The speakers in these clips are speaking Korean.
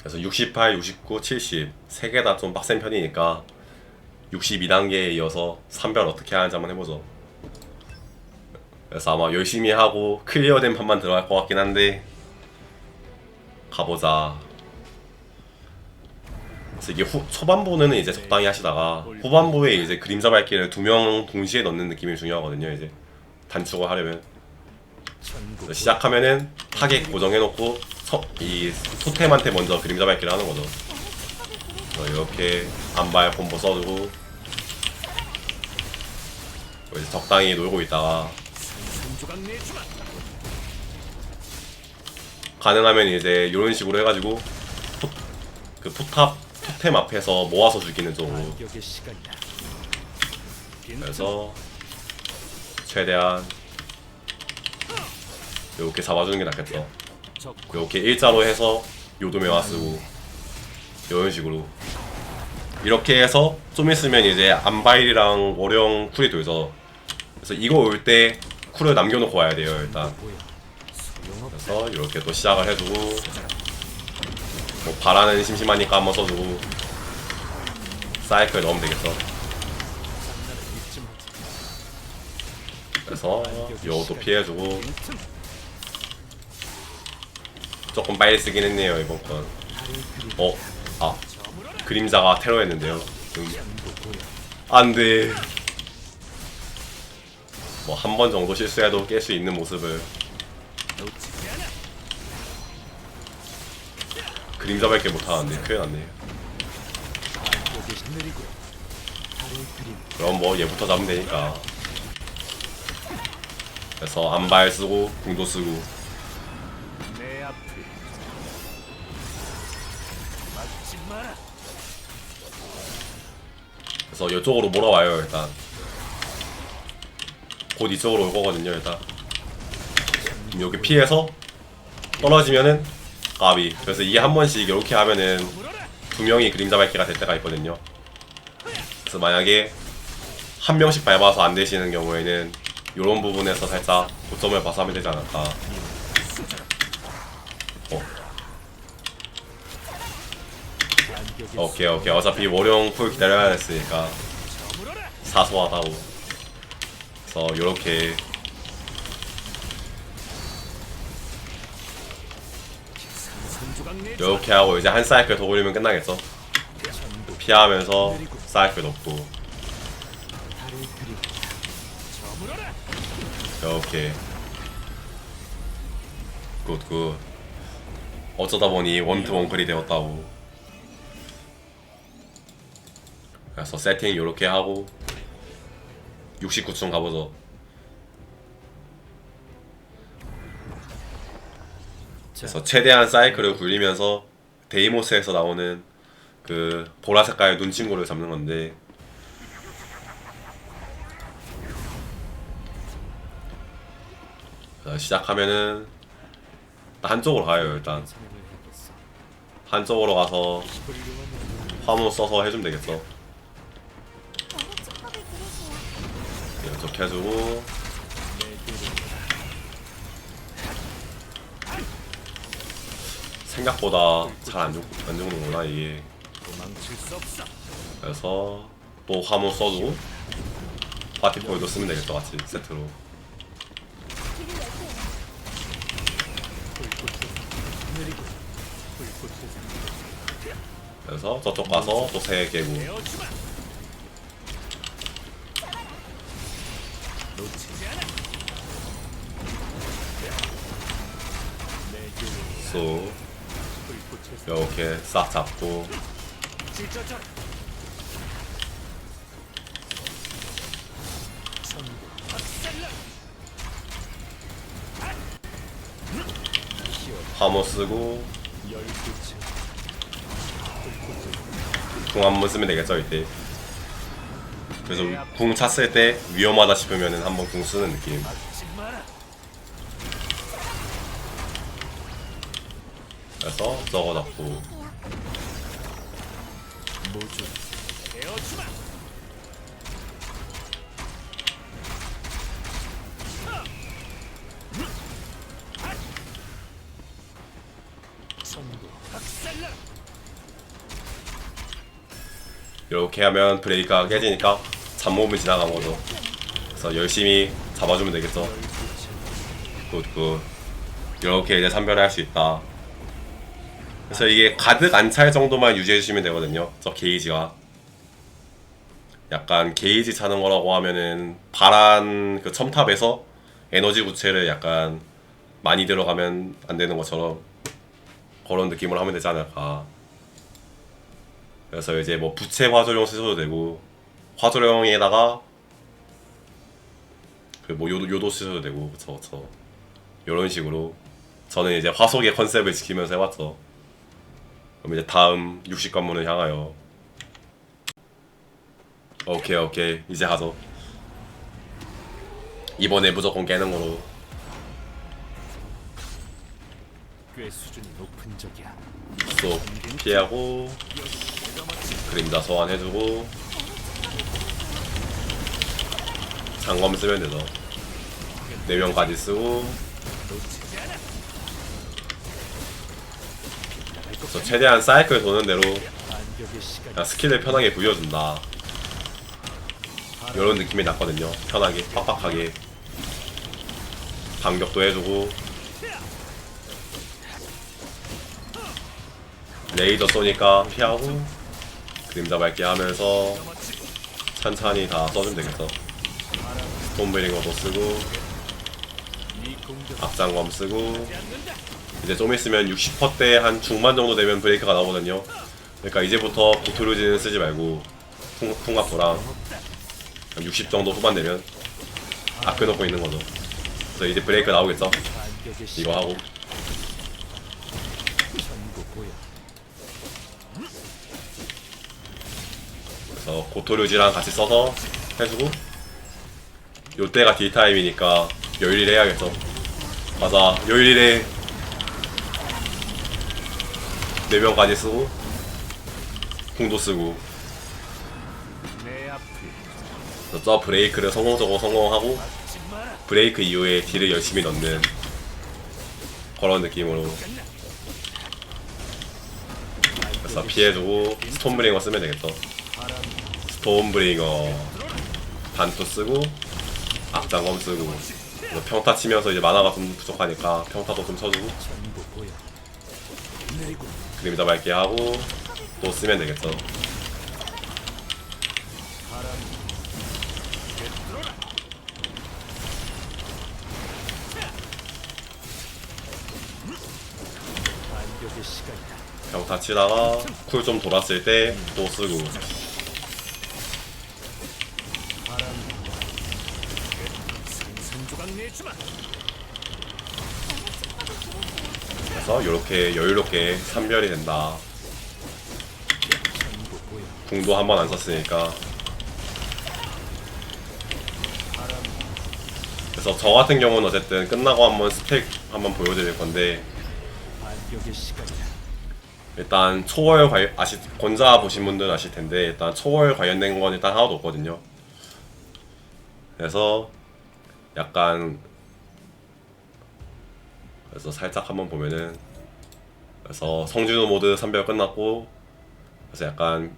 그래서 68, 69, 70 세 개 다 좀 빡센 편이니까 62단계에 이어서 3변 어떻게 하는지 한번 해보죠. 그래서 아마 열심히 하고 클리어된 판만 들어갈 것 같긴 한데 가보자. 그래서 이게 후, 초반부는 이제 적당히 하시다가 후반부에 이제 그림자 밝기를 두 명 동시에 넣는 느낌이 중요하거든요. 이제 단축을 하려면 시작하면은 타겟 고정해놓고 서, 이 토템한테 먼저 그림자 밝기를 하는 거죠. 그래서 이렇게 안발 콤보 써주고 이제 적당히 놀고 있다가 가능하면 이제 이런 식으로 해가지고 포, 그 포탑 토템 앞에서 모아서 죽이는 쪽으로. 그래서 최대한 이렇게 잡아주는 게 낫겠죠. 적 이렇게 일자로 해서 요도메와 쓰고 이런 식으로 이렇게 해서 좀 있으면 이제 안바일이랑 월령 쿨이 돌죠. 그래서 이거 올 때 쿨을 남겨놓고 와야 돼요 일단. 그래서 이렇게 또 시작을 해주고 뭐 바라는 심심하니까 한번 써주고 사이클 넣으면 되겠어. 그래서 요것도 피해주고 조금 빨리 쓰긴 했네요 이번 건. 어, 아 그림자가 테러했는데요. 음. 안돼. 뭐 한 번 정도 실수해도 깰 수 있는 모습을. 그림자밖에 못하는데 큰일 났네. 그럼 뭐 얘부터 잡으면 되니까. 그래서 안발 쓰고 궁도 쓰고 내 앞에. 막지 마라. 그래서 이쪽으로 몰아와요 일단. 곧 이쪽으로 올 거거든요 일단. 여기 피해서 떨어지면은 까비. 그래서 이게 한 번씩 이렇게 하면은 두 명이 그림자 밟기가 될 때가 있거든요. 그래서 만약에 한 명씩 밟아서 안 되시는 경우에는 이런 부분에서 살짝 고점을 봐서 하면 되지 않을까. 어, 반격의 오케이 오케이. 어차피 월용 쿨 기다려야 했으니까. 사소하다고. 그래서 내. 이렇게 하고 이제 한 사이클 더 굴리면 끝나겠죠. 피하면서 사이클 넣고. 이렇게 굿굿 어쩌다 보니 원투 원클이 되었다고 그래서 세팅 이렇게 하고 69층 가보죠. 그래서 최대한 사이클을 굴리면서 데이모스에서 나오는 그 보라 색깔 눈 친구를 잡는 건데. 자, 시작하면은 한쪽으로 가요 일단. 한쪽으로 가서 화무 써서 해주면 되겠어 해주고 생각보다 잘안안 죽는구나 이게. 그래서 또 화무 써주고 파티 포인트 쓰면 되겠죠 같이 세트로. 그래서 저쪽 가서 또 세 개고 불꽃의 이렇게 싹 잡고. 화무 쓰고. 열빛을 궁한번 쓰면 되겠죠 이때 그래서 궁 찼을 때 위험하다 싶으면은 한번 궁 쓰는 느낌. 그래서 저거 잡고. 이렇게 하면 브레이크가 깨지니까 잡몹이 지나간 거죠. 그래서 열심히 잡아주면 되겠죠. 굿굿. 이렇게 이제 선별할 수 있다. 그래서 이게 가득 안 찰 정도만 유지해 주시면 되거든요. 저 게이지가. 약간 게이지 차는 거라고 하면은 바란 그 첨탑에서 에너지 부채를 약간 많이 들어가면 안 되는 것처럼 그런 느낌으로 하면 되지 않을까. 그래서 이제 뭐 부채 화조령 쓰셔도 되고 화조령에다가 그 뭐 요도 요도 쓰셔도 되고 그쵸 그쵸 이런 식으로 저는 이제 화속의 컨셉을 지키면서 해왔죠. 그럼 이제 다음 60관문을 향하여 오케이 오케이 이제 하죠. 이번에 무조건 깨는 거로 꽤 수준이 높은 적이야. 쏙 피하고 그림자 소환해주고 장검 쓰면 되죠. 4명까지 쓰고. 그래서 최대한 사이클 도는 대로 스킬을 편하게 부여준다. 이런 느낌이 났거든요. 편하게, 빡빡하게. 반격도 해주고. 레이저 쏘니까 피하고. 그림자 밟기 하면서 천천히 다 써주면 되겠어. 스톤브링어도 쓰고, 악장검 쓰고. 이제 좀 있으면 60%대 한 중반 정도 되면 브레이크가 나오거든요. 그러니까 이제부터 고토류지는 쓰지 말고 풍, 풍각도랑 60 정도 후반 되면 아껴 놓고 있는 거죠. 그래서 이제 브레이크 나오겠죠? 이거 하고. 그래서 고토류지랑 같이 써서 해주고 요때가 딜타임이니까 요일일 해야겠죠. 맞아 요일일에 4명까지 쓰고 궁도 쓰고 저 브레이크를 성공적으로 성공하고. 브레이크 이후에 딜을 열심히 넣는 그런 느낌으로 그래서 피해주고 스톤브링어 쓰면 되겠죠 스톤브링어 반투 쓰고 악장검 쓰고 뭐 평타 치면서 이제 만화가 좀 부족하니까 평타도 좀 쳐주고 그림자 밟게 하고 또 쓰면 되겠죠 바람 꿰뚫어라. 반격의 시간이다. 평타 치다가 쿨 좀 돌았을 때 또 쓰고 그래서 이렇게 여유롭게 산별이 된다. 궁도 한 번 안 썼으니까 그래서 저 같은 경우는 어쨌든 끝나고 한번 스펙 한번 보여드릴 건데. 일단 초월 관 아시 권자 보신 분들은 아실 텐데 일단 초월 관련된 건 일단 하나도 없거든요. 그래서 약간 그래서 살짝 한번 보면은 그래서 성진호 모드 선별 끝났고 그래서 약간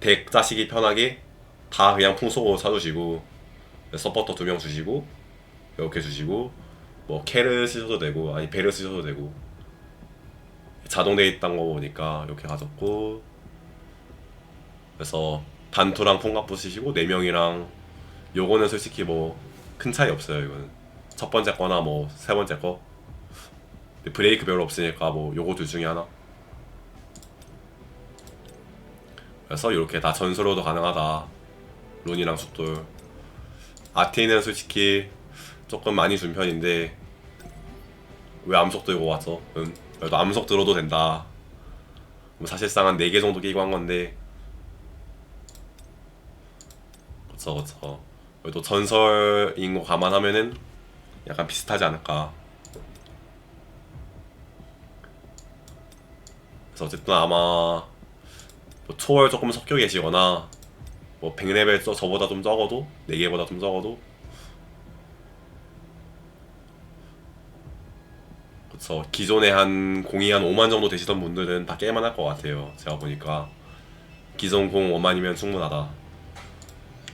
덱 짜시기 편하게 다 그냥 풍속으로 사주시고 서포터 두 명 주시고 이렇게 주시고 뭐 캐를 쓰셔도 되고 아니 베를 쓰셔도 되고 자동돼 있던 거 보니까 이렇게 가졌고 그래서 단투랑 풍각부 쓰시고 4명이랑 요거는 솔직히 뭐 큰 차이 없어요 이거는. 첫 번째 거나 뭐 세 번째 거 브레이크 별로 없으니까 뭐 요거 둘 중에 하나 그래서 이렇게 다 전술로도 가능하다 룬이랑 숫돌 아티는 솔직히 조금 많이 준 편인데 왜 암석 들고 왔어? 응. 그래도 암석 들어도 된다. 뭐 사실상 한 4개 정도 끼고 한 건데. 그쵸, 그쵸. 그래도 전설인 거 감안하면은 약간 비슷하지 않을까. 그래서 어쨌든 아마 뭐 초월 조금 섞여 계시거나 뭐 100레벨 저, 저보다 좀 적어도 4개보다 좀 적어도 그래서 기존에 한 공이 한 5만 정도 되시던 분들은 다 게임만 할 것 같아요. 제가 보니까 기존 공 5만이면 충분하다.